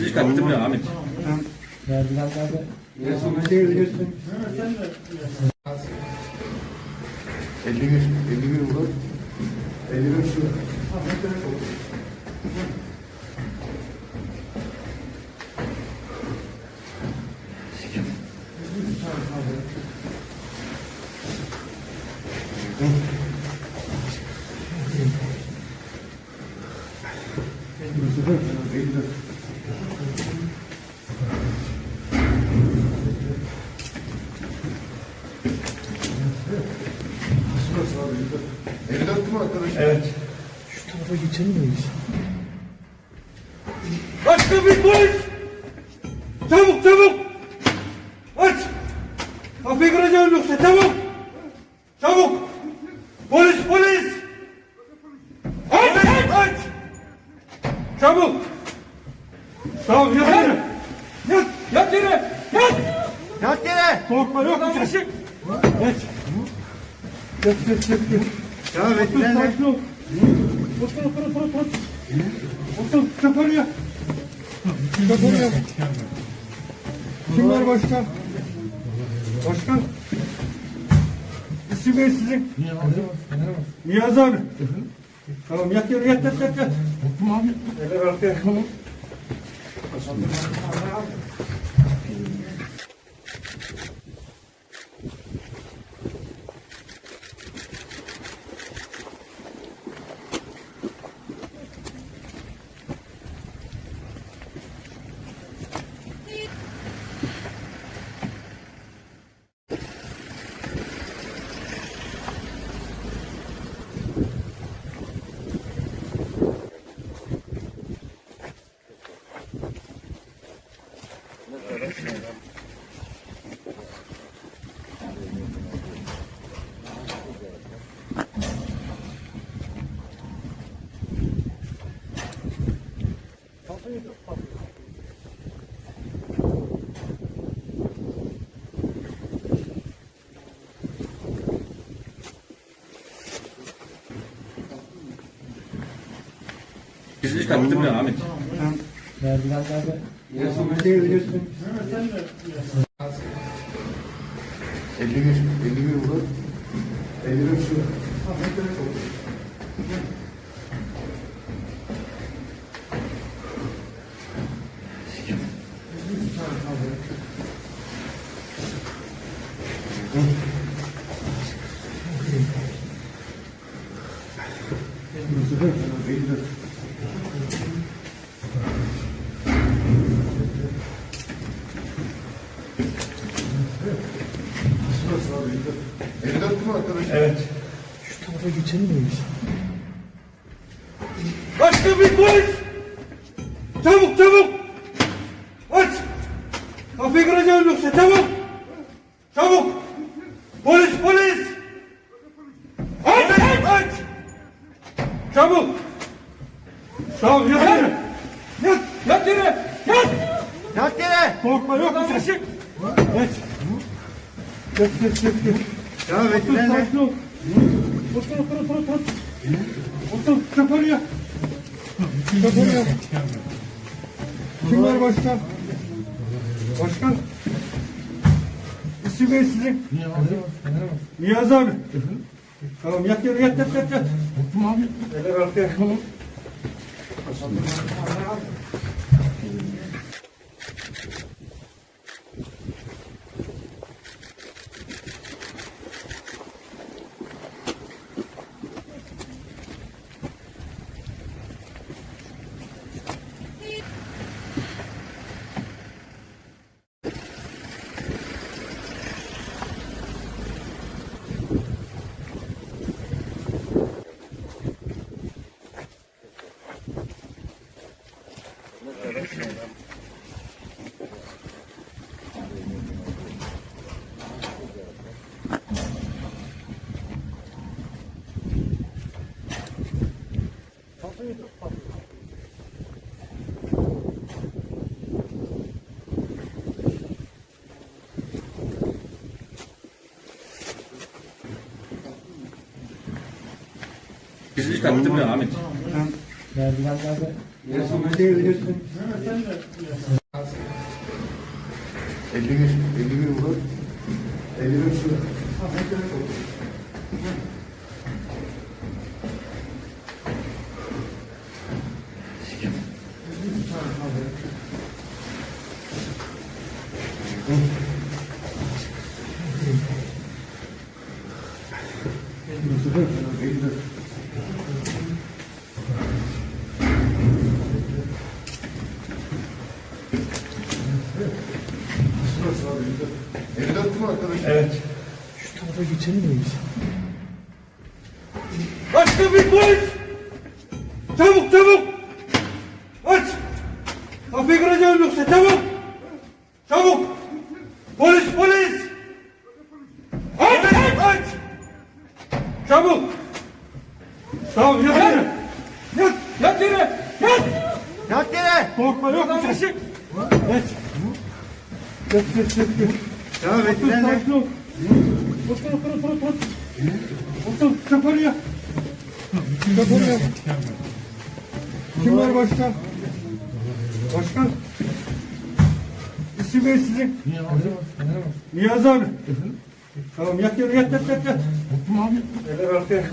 Gizli kattım ya Ahmet. Merdivenlerde Çevirebilirsin. 51, 51 vurur. 51 şu. Eli Evet. şu tarafa geçelim miyiz? Aç kapıyı polis! Çabuk çabuk! Aç! Kapıyı kıracağım yoksa çabuk! Çabuk! Polis polis! Aç aç aç! Çabuk! Tamam yat yere! Yat! Yat yere! Yat! Yat yere. Korkma yok bir şey. Geç. Geç geç geç geç. Devam et. İlerle. sakin ol. Otur otur otur otur. Otur. Çök oraya. Kim var başkan? Başkan. İsim ne sizin? Niyazi abi. Tamam yat yat yat yat yat. Otur abi. Eller arkaya. Tamam. Gizli kattım ya Ahmet. Merdivenlerde Çevirebilirsin. 51, 51 vurur. 50 lira şu. Ha, ne demek oldu? Thank you. 54 mu arkadaşlar? Evet. Şu tarafa geçelim miyiz? Başka bir polis! Çabuk çabuk! Aç! Kapıyı kıracağım yoksa çabuk! Çabuk! Polis polis! Aç aç! aç. Çabuk! Çabuk yat yere! Yat! Yat yere! Yat! Yat yere! Korkma yok bir şey! Aç! Geç geç geç geç. Devam et. Otur. Otur otur otur otur. Çök oraya. Çök oraya. Kim var başkan? Başkan. İsim ne sizin? Niyazi abi. Tamam yat yat yat yat yat. Otur abi. Eller arkaya. Tamam. Gizli kattım ya Ahmet. Merdivenlerde Mehmet sen de. 51. 51 burada. 51 şu. Elli Tarafa geçelim mi biz? Aç kapıyı polis! Çabuk çabuk! Aç! Kapıyı kıracağım yoksa çabuk! Çabuk! Polis polis! Aç aç aç! Çabuk! Tamam yat yere! Yat! Yat yere! Yat! Yat yere. Korkma yok bir şey. Geç geç geç geç. Devam et. Sakin ol. Otur otur otur otur. Otur çök oraya. Çök oraya. Kim var başkan? Başkan. İsim ne sizin? Niyazi abi. Tamam yat yat yat yat yat. Eller arkaya.